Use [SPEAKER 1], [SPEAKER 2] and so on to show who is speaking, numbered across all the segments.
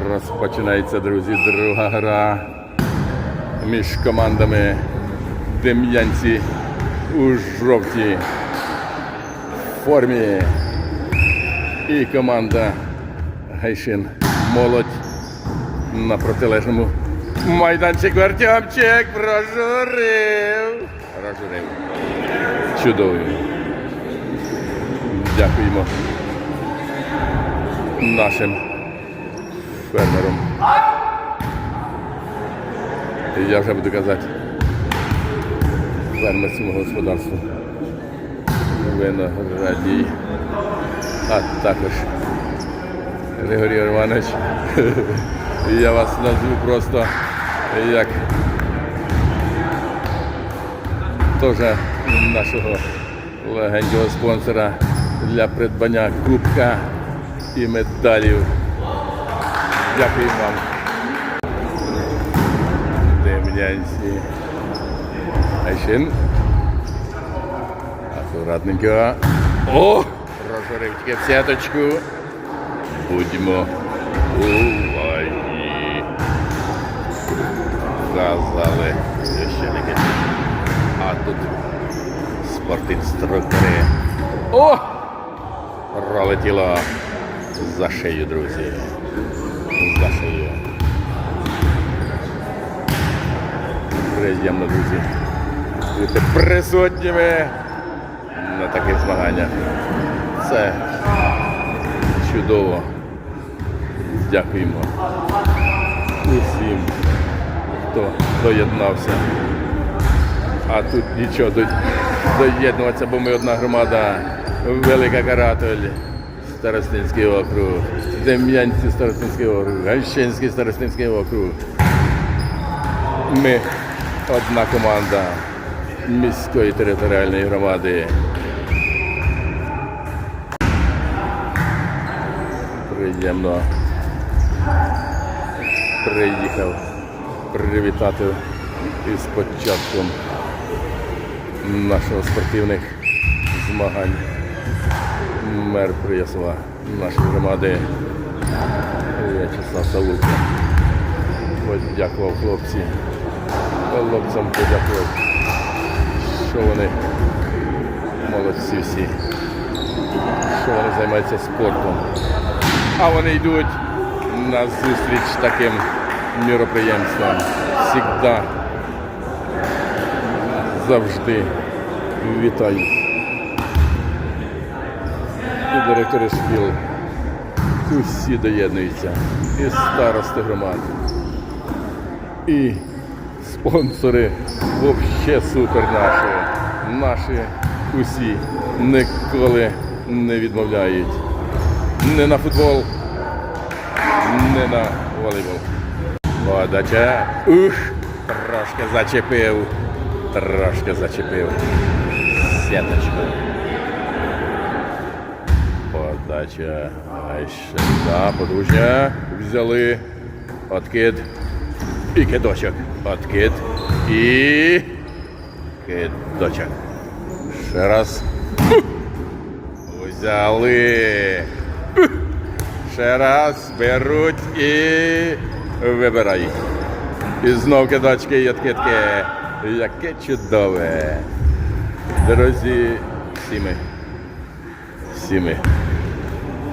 [SPEAKER 1] Розпочинається, друзі, друга гра між командами Дем'янці у жовтій формі і команда Гайшин Молодь на протилежному майданчику Артемчик прожурив. Прожурив. Чудовий. Дякуємо нашим фермерам. І Я вже буду казати фермерському господарству. Виноградій, а також Григорій Романович. Я вас назву просто як теж нашого легенького спонсора для придбання кубка і медалів. Дякую вам. Дем'янці. Айшин. Акуратненько. О! Прожорив тільки в сеточку. Будьмо уважні. Казали священники. А тут спортінструктори. О! Пролетіло за шию, друзі. Шию. Приємно, друзі. Бути присутніми на таких змаганнях. Це чудово. Дякуємо усім, хто доєднався. А тут нічого доєднуватися, бо ми одна громада, Велика Каратель, Старостинський округ, Дем'янці Старостинський округ, Гайщинський Старостинський округ. Ми одна команда міської територіальної громади. Приємно приїхав привітати із початком нашого спортивних змагань. Мер Приясова нашої громади В'ячеслав Савулко. Подякував хлопці. Хлопцям подякував, що вони молодці всі, що вони займаються спортом. А вони йдуть на зустріч таким міроприємствам. Всігда завжди вітаю. Директори шкіл. Усі доєднуються. І старости громад. І спонсори взагалі супер наші. Наші усі ніколи не відмовляють. Не на футбол, не на волейбол. Подача. Ух! Трошки зачепив. Трошки зачепив. Сеточку. Подача. А ще да, подружня. Взяли. Откид. І кидочок. Откид. І. Кидочок. Ще раз. Взяли. Ще раз беруть і вибирають. І знов кидочки і откидки. Яке чудове. Друзі, всі ми. Всі ми,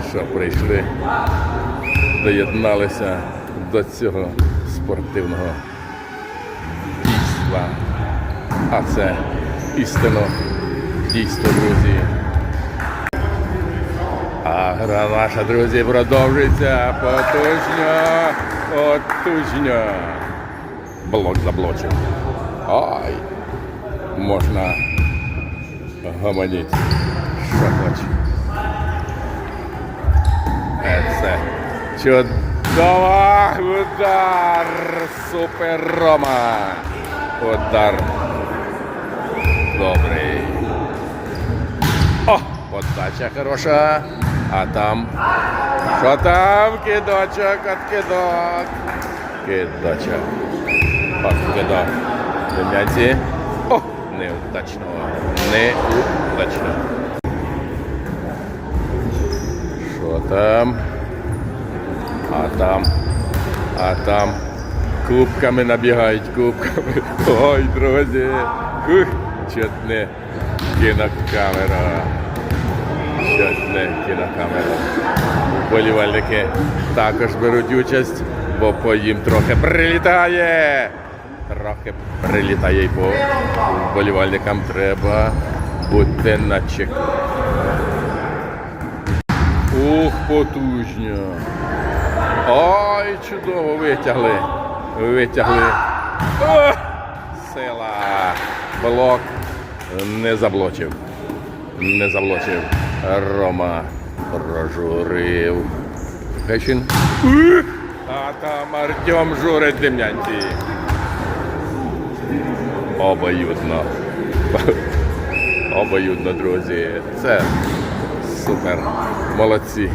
[SPEAKER 1] що прийшли, доєдналися до цього спортивного дійства. А це істинно дійство, друзі. А гра наша, друзі, продовжується потужно, потужно. Блок заблочив. Ай! Можна гомоніти, чудова удар! Супер Рома! Удар добрий. О, подача хороша. А там. Що там? Кидочок, откидок. Кидочок. Откидок. Дем'янці. О, неудачно. Неудачно. Що там? А там А там кубками набігають кубками. Ой, друзі. Ух, чуть не кінокамера. Чуть не кінокамера. Вболівальники також беруть участь, бо по їм трохи прилітає. Трохи прилітає по вболівальникам треба бути на чеку. Ух, потужно. Ой, чудово витягли. Витягли. О, сила. Блок не заблочив. Не заблочив. Рома прожурив. Гайчин. А там Артем журить дем'янці. Обоюдно. Обоюдно, друзі. Це супер. Молодці.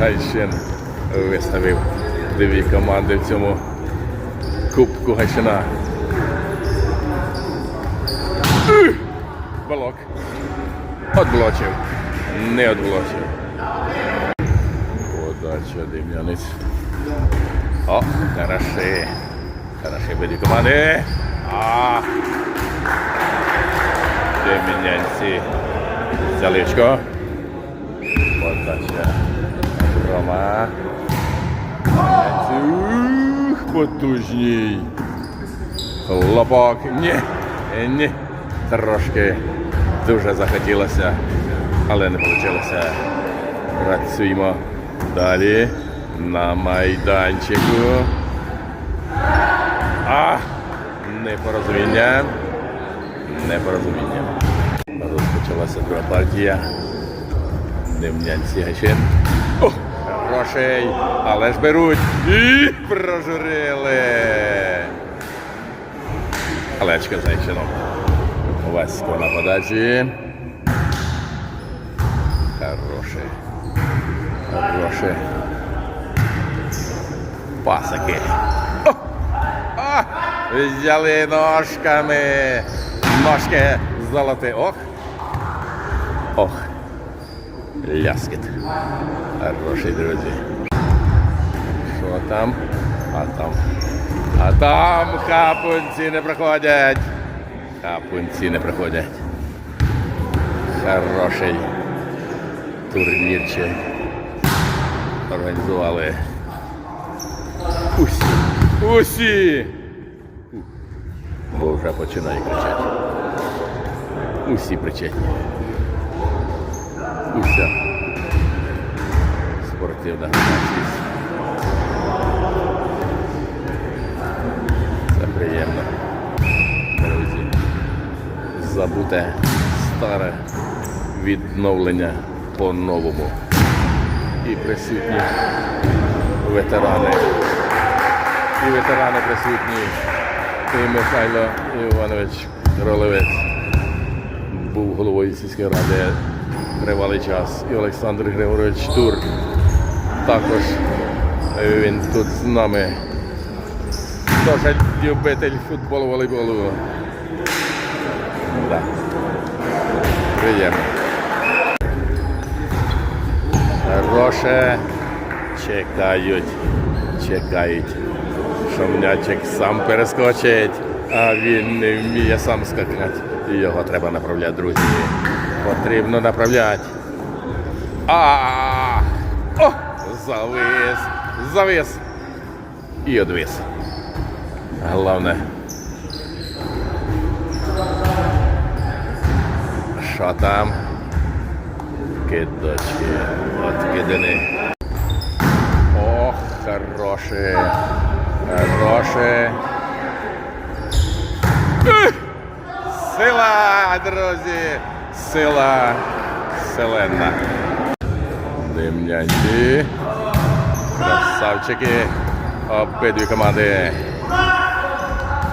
[SPEAKER 1] Гайчин виставив дві команди в цьому Кубку Гайчина. Ух! Балок. Отблочив. Не отблочив. Подача Дем'янець. О, хороши. Хороши были команди. А. Дем'янці. Заличко. Подача. Рома. Ух, потужній. Хлопок. Ні. Ні. Трошки дуже захотілося, але не вийшло. Працюємо далі на майданчику. А, непорозуміння. Непорозуміння. Розпочалася друга партія. Дем'янці Гайчин. О, грошей, але ж беруть. І прожурили. Алечка Зайчином. Васько на подачі. Хороший. Хороший. Пасики. О! О! Взяли ножками. Ножки золоті. Ох. Ляскіт. Хороший, друзі. Що там? А там. А там хапунці не проходять. Хапунці не проходять. Хороший турнірчик. Організували. Усі. Усі. Бо вже починає кричати. Усі причетні. Уся. Спортивна громадськість. Це приємно. Друзі. Забуте старе відновлення по-новому. І присутні ветерани. І ветерани присутні. І Михайло Іванович Ролевець був головою сільської ради тривалий час. І Олександр Григорович Тур також він тут з нами. Теж любитель футболу, волейболу. Да. Приємно. Хороше. Чекають. Чекають. Що м'ячик сам перескочить, а він не вміє сам скакати. Його треба направляти, друзі. Потрібно направляти. А! О! Завис! Завис! І одвис. Головне. Що там? Кидочки. Откидини. Ох, хороше. Хороше. Сила, друзі! Сила селена. Дем'янці. Красавчики. Обидві команди.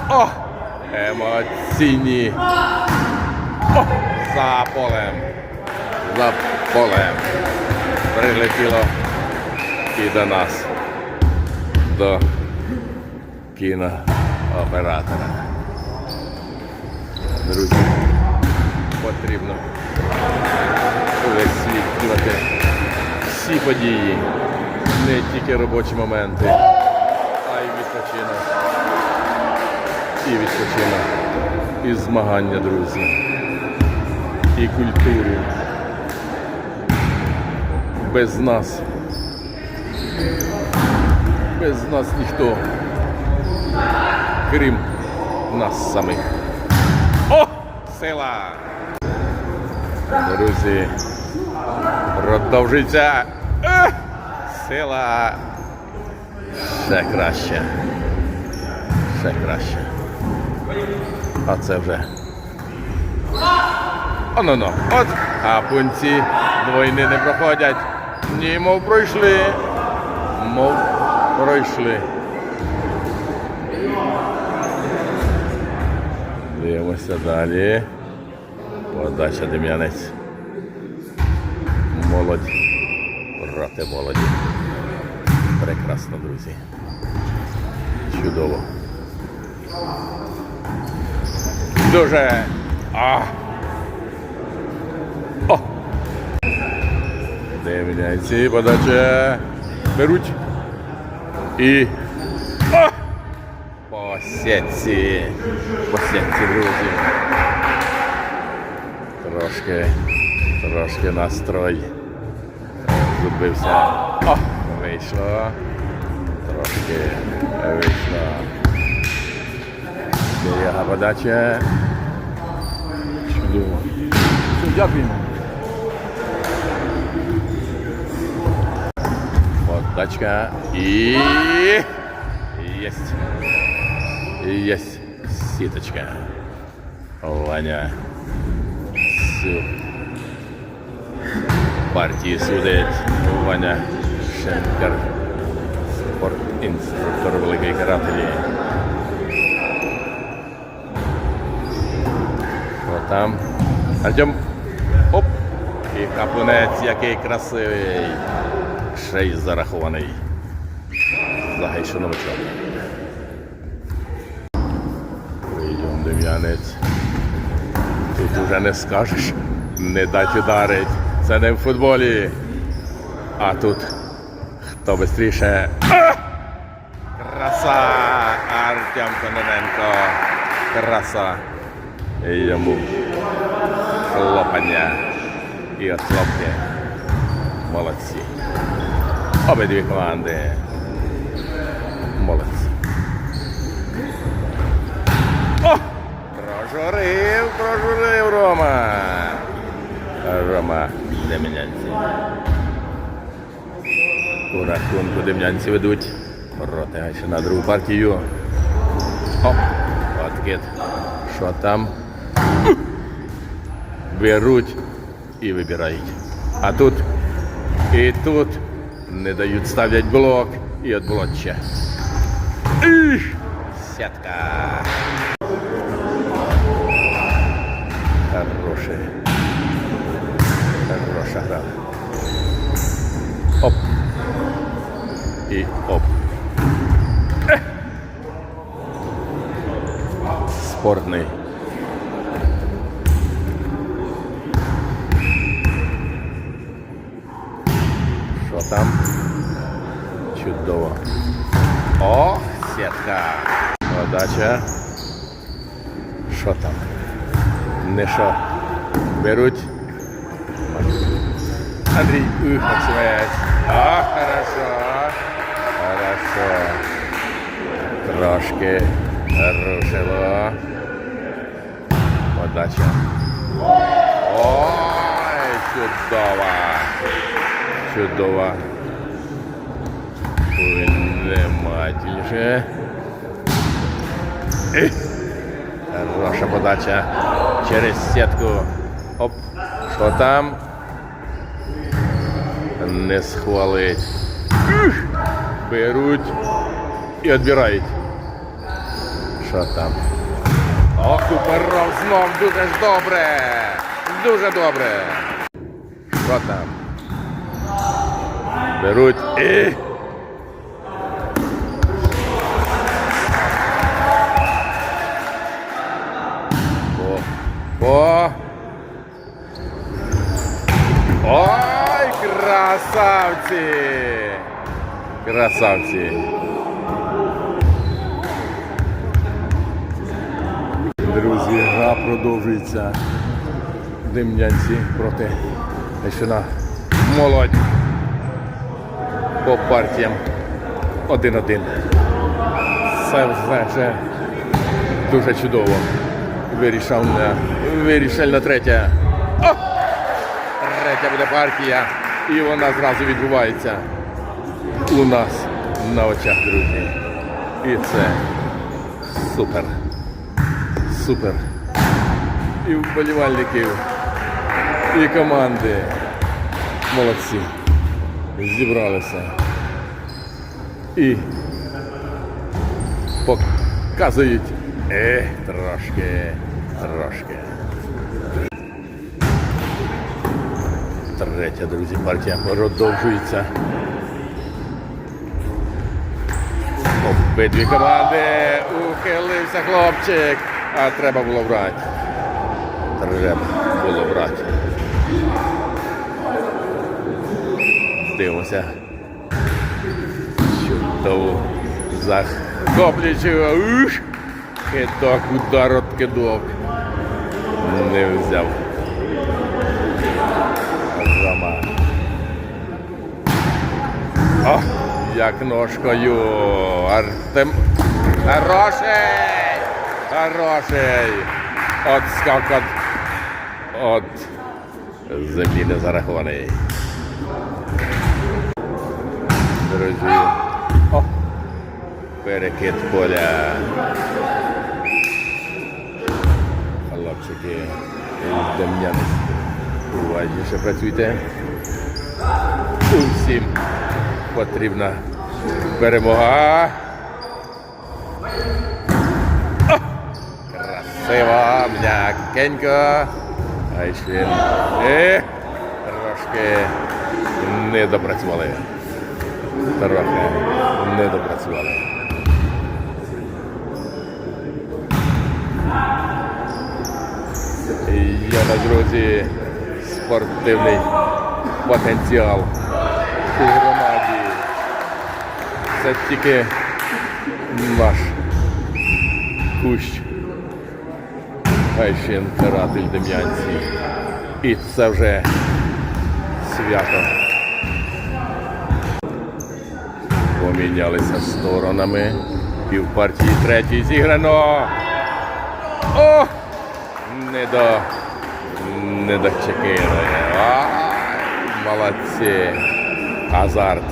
[SPEAKER 1] О! Емоційні. О! За полем. За полем. Прилетіло і до нас. До кінооператора. Друзі, потрібно висвітлювати всі події, не тільки робочі моменти, а й відпочинок. І відпочинок. І змагання, друзі. І культуру. Без нас. Без нас ніхто. Крім нас самих. О! Сила! Друзі, продовжується. Е! Сила. Ще краще. Ще краще. А це вже. Оно ну. От. А пунці двойни не проходять. Ні, мов пройшли. Мов пройшли. Дивимося далі. Подача Дем'янець. Молодь проти молоді. Прекрасно, друзі. Чудово. Дуже. А. О! Дем'янці, подача. Беруть. І. О! По сітці. По сітці, друзі. Трошки, трошки настрой зубився. О, вийшло. Трошки вийшло. Берега подача. Чудово.
[SPEAKER 2] Дякуємо.
[SPEAKER 1] Подачка. І... Єсть. Єсть. Сіточка. Ваня. Партії судить Ваня Шенкер. Спортінструктор великий карателі. Там? Артем. Оп! І капунець, який красивий. Ще зарахований. Загайшо новичок. Прийом Дем'янець. Тут уже не скажеш, не дать ударить. Це не в футболі. А тут хто швидше. Краса! Артем Кононенко. Краса. І Йому хлопання і отлопки. Молодці. Обидві команди. Прожурив, прожурив Рома. Рома Дем'янці. У рахунку Дем'янці ведуть. Проти Гайся на другу партію. Оп, откид. Що там? Беруть і вибирають. А тут і тут не дають, ставлять блок і от блок ще. Іш! Хороший. Хороша гра. Оп. І оп. Спортний. Що там? Чудово. О, сітка. Подача. Що там? Не що. Беруть. Андрій ух, Максимець. А, хорошо. Хорошо. Трошки рушило. Подача. Ой, чудово. Чудово. Внимательніше. Хороша подача через сітку. Що там? Не схвалить. Беруть і відбирають. Що там? О, Куперов знов дуже ж добре. Дуже добре. Що там? Беруть і. По. По. Ой, красавці! Красавці. Друзі, гра продовжується. Дем'янці проти Ещина. Молодь. По партіям 1-1. Це вже, вже дуже чудово. Вирішальна, вирішальна третя. О! Третя буде партія. І вона зразу відбувається у нас на очах, друзі. І це супер. Супер. І вболівальників, і команди. Молодці. Зібралися. І показують. Ех, трошки, трошки. Третя, друзі, партія продовжується. Обидві команди. Ухилився хлопчик. А треба було брати. Треба було брати. Дивимося. Чудово. Захоплюючи. Ух! Кидок, удар от кидок. Не взяв. Рома. О, як ножкою. Артем. Хороший! Хороший! От скак от, от землі не зарахований. Друзі. О, перекид поля. Хлопчики із Дем'янець. Уважніше працюйте. Усім потрібна перемога. О! Красиво, м'якенько. А ще е, трошки не допрацювали. Трохи не допрацювали. Є на друзі спортивний потенціал громаді. Це тільки наш кущ Гайшин Каратель Дем'янці. І це вже свято. Помінялися сторонами. Півпартії третій зіграно. О! Не до. Не дочекали. Ай, молодці. Азарт.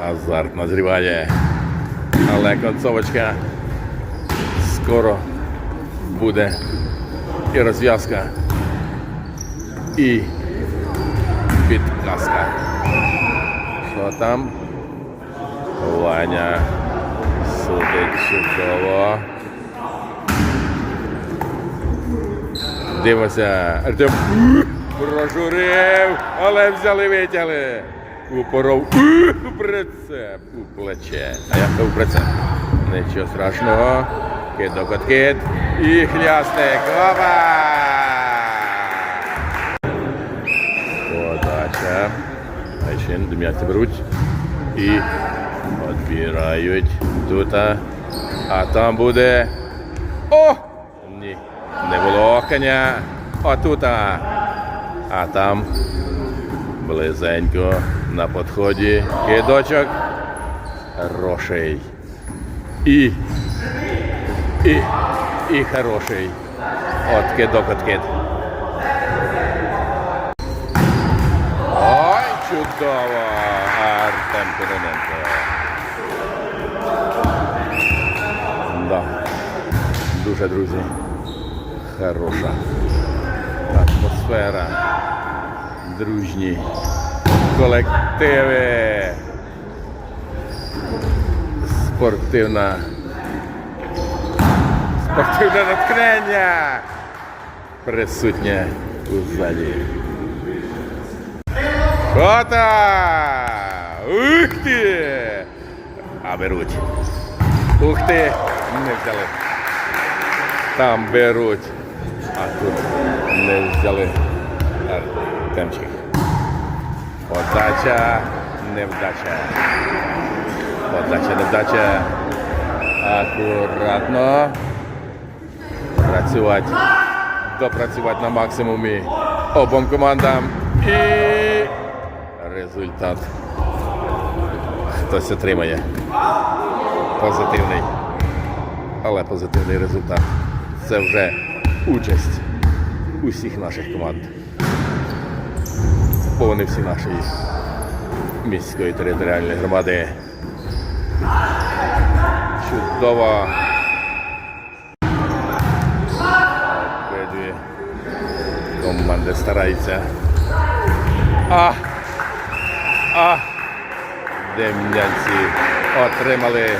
[SPEAKER 1] Азарт назріває. Але концовочка скоро буде і розв'язка, і підказка. Що там? Ваня судить чудово. Дивимося. Артем прожурив, але взяли, витягли. Упоров у прицеп, у плече. А як то у прицеп? Нічого страшного. Кидок откид. І хлястик. Опа! Подача. А ще беруть. І відбирають тут. А там буде. О! Ні. Не було коня. Отут. А там близенько на підході. Кидочок. Хороший. І. І. І хороший. От кидок, откид. Ой, чудово! Артем Кононенко. Да. Дуже, друзі, хороша атмосфера. Дружні колективи. Спортивна. Спортивне натхнення присутнє у залі. Кота! Ух ти! А беруть. Ух ти! Не взяли. Там беруть. А тут не взяли. Артемчик. Подача, невдача. Подача, невдача. Акуратно. Працювати. Допрацювати на максимумі обом командам. І результат. Хтось отримає. Позитивний. Але позитивний результат. Це вже участь усіх наших команд. Бо всі нашої міської територіальної громади. Чудово. Обидві команди стараються. А! А! Дем'янці отримали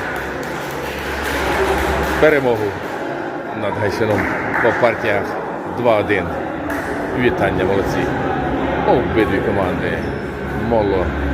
[SPEAKER 1] перемогу над Гайсином по партіях 2-1. Вітання молодці. Обидві команди. Молодці. Молодці.